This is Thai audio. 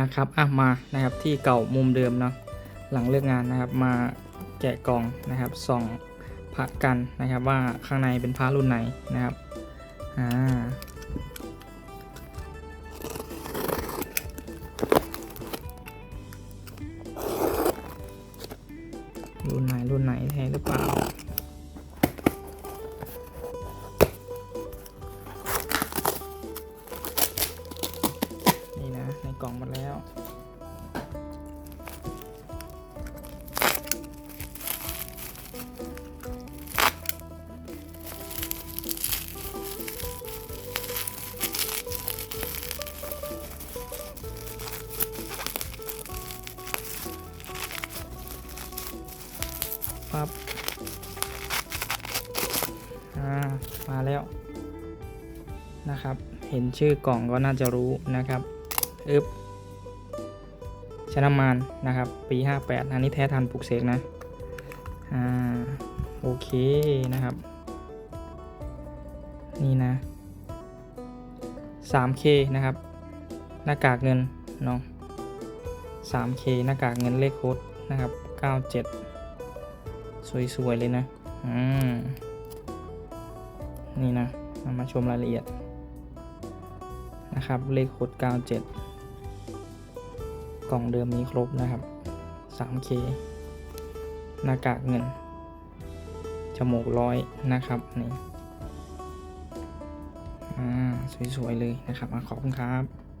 นะครับอะมานะครับที่เก่ามุมเดิมเนาะหลังเลิกงานนะครับมาแกะกล่องนะครับส่องพระกันนะครับว่าข้างในเป็นพระรุ่นไหนนะครับอ่ารุ่นไหนรุ่นไหนแท้หรือเปล่า กล่องหมดแล้ว ปั๊บ อ่า มาแล้วนะครับ เห็นชื่อกล่องก็น่าจะรู้นะครับ อึบชนะมานนะครับ ปี 58 อันนี้แท้ทันปลุกเสกนะ อ่า โอเคนะครับ นี่นะ 3K นะครับ หน้ากากเงินเนาะ 3K หน้ากากเงินเลขโค้ดนะครับ 97 สวย ๆ เลยนะ อืม นี่นะเอามาชมรายละเอียดนะครับ เลขโค้ด97 กล่องเดิมมีครบนะครับ 3K หน้ากากเงิน จมูกร้อยนะครับนี่ อ่า สวย ๆ เลยนะครับอะขอบคุณครับ